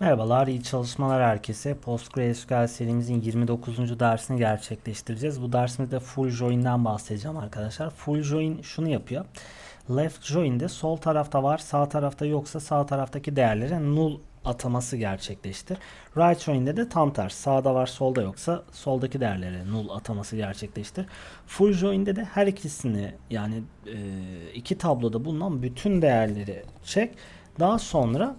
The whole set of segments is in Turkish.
Merhabalar, iyi çalışmalar herkese. PostgreSQL serimizin 29. dersini gerçekleştireceğiz. Bu dersimizde full join'den bahsedeceğim arkadaşlar. Full join şunu yapıyor. Left join'de sol tarafta var, sağ tarafta yoksa sağ taraftaki değerlere null ataması gerçekleştir. Right join'de de tam tersi. Sağda var, solda yoksa soldaki değerlere null ataması gerçekleştir. Full join'de de her ikisini yani iki tabloda bulunan bütün değerleri çek. Daha sonra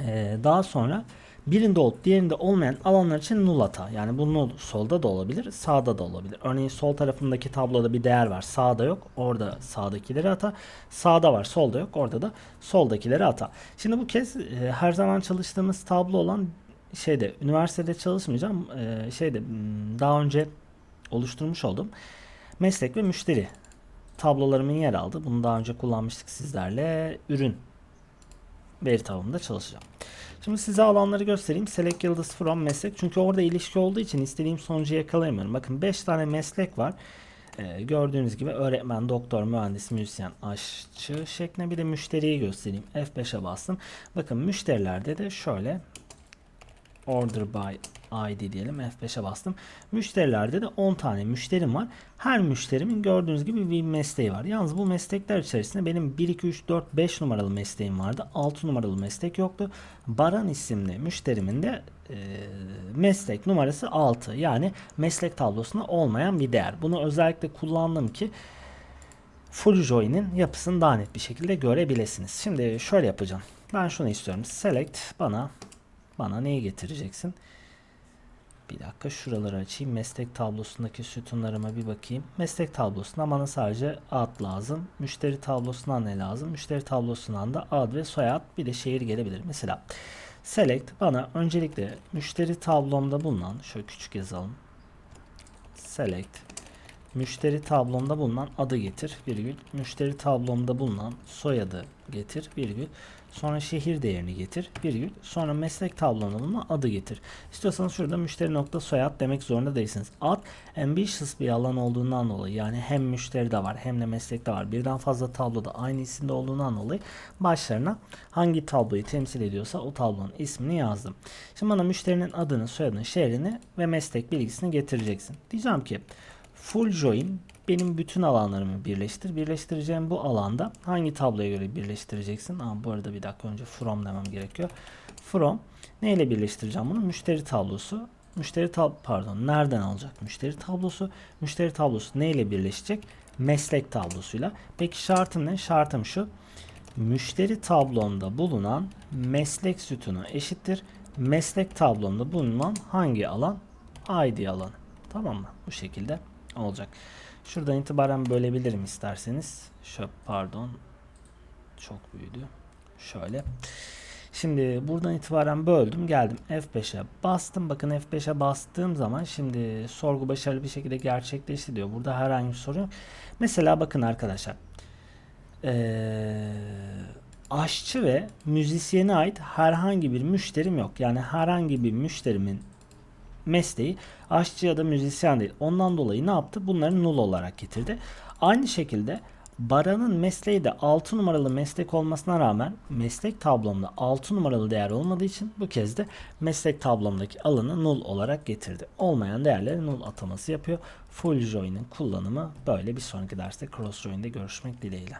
ee, daha sonra birinde olup diğerinde olmayan alanlar için null ata. Yani bu null solda da olabilir, sağda da olabilir. Örneğin sol tarafındaki tabloda bir değer var, sağda yok. Orada sağdakileri ata. Sağda var, solda yok. Orada da soldakileri ata. Şimdi bu kez e, her zaman çalıştığımız tablo olan şeyde üniversitede çalışmayacağım. E, şeyde daha önce oluşturmuş oldum. Meslek ve müşteri tablolarımın yer aldı. Bunu daha önce kullanmıştık sizlerle. Ürün veri tabanında çalışacağım. Şimdi size alanları göstereyim. Select yıldız from meslek. Çünkü orada ilişki olduğu için istediğim sonucu yakalayamıyorum. Bakın 5 tane meslek var. Ee, gördüğünüz gibi öğretmen, doktor, mühendis, müzisyen, aşçı şeklinde bir de müşteriyi göstereyim. F5'e bastım. Bakın müşterilerde de şöyle order by ID diyelim F5'e bastım. Müşterilerde de 10 tane müşterim var. Her müşterimin gördüğünüz gibi bir mesleği var. Yalnız bu meslekler içerisinde benim 1, 2, 3, 4, 5 numaralı mesleğim vardı. 6 numaralı meslek yoktu. Baran isimli müşterimin de meslek numarası 6. Yani meslek tablosunda olmayan bir değer. Bunu özellikle kullandım ki Full Join'in yapısını daha net bir şekilde görebilirsiniz. Şimdi şöyle yapacağım. Ben şunu istiyorum. Select bana bana neyi getireceksin? Bir dakika şuraları açayım. Meslek tablosundaki sütunlarıma bir bakayım. Meslek tablosuna bana sadece ad lazım. Müşteri tablosundan ne lazım? Müşteri tablosundan da ad ve soyad bir de şehir gelebilir. Mesela select bana öncelikle müşteri tablomda bulunan şöyle küçük yazalım. Select müşteri tablomda bulunan adı getir virgül. Müşteri tablomda bulunan soyadı getir virgül. Sonra şehir değerini getir virgül. Sonra meslek tablomda bulunan adı getir. İstiyorsanız şurada müşteri nokta soyad demek zorunda değilsiniz. Ad ambitious bir alan olduğundan dolayı yani hem müşteri de var hem de meslek de var. Birden fazla tabloda aynı isimde olduğundan dolayı başlarına hangi tabloyu temsil ediyorsa o tablonun ismini yazdım. Şimdi bana müşterinin adını, soyadını, şehrini ve meslek bilgisini getireceksin. Diyeceğim ki full join benim bütün alanlarımı birleştir. Birleştireceğim bu alanda hangi tabloya göre birleştireceksin? Aa, bu arada bir dakika önce from demem gerekiyor. From neyle birleştireceğim bunu? Müşteri tablosu. Müşteri tab pardon nereden alacak müşteri tablosu? Müşteri tablosu neyle birleşecek? Meslek tablosuyla. Peki şartım ne? Şartım şu. Müşteri tablomda bulunan meslek sütunu eşittir. Meslek tablomda bulunan hangi alan? ID alanı. Tamam mı? Bu şekilde olacak. Şuradan itibaren bölebilirim isterseniz. Şöp pardon. Çok büyüdü. Şöyle. Şimdi buradan itibaren böldüm. Geldim F5'e bastım. Bakın F5'e bastığım zaman şimdi sorgu başarılı bir şekilde gerçekleşti diyor. Burada herhangi bir sorun yok. Mesela bakın arkadaşlar. Ee, aşçı ve müzisyene ait herhangi bir müşterim yok. Yani herhangi bir müşterimin mesleği aşçı ya da müzisyen değil. Ondan dolayı ne yaptı? Bunları null olarak getirdi. Aynı şekilde Baran'ın mesleği de 6 numaralı meslek olmasına rağmen meslek tablomda 6 numaralı değer olmadığı için bu kez de meslek tablomdaki alanı null olarak getirdi. Olmayan değerleri null ataması yapıyor. Full join'in kullanımı böyle bir sonraki derste cross join'de görüşmek dileğiyle.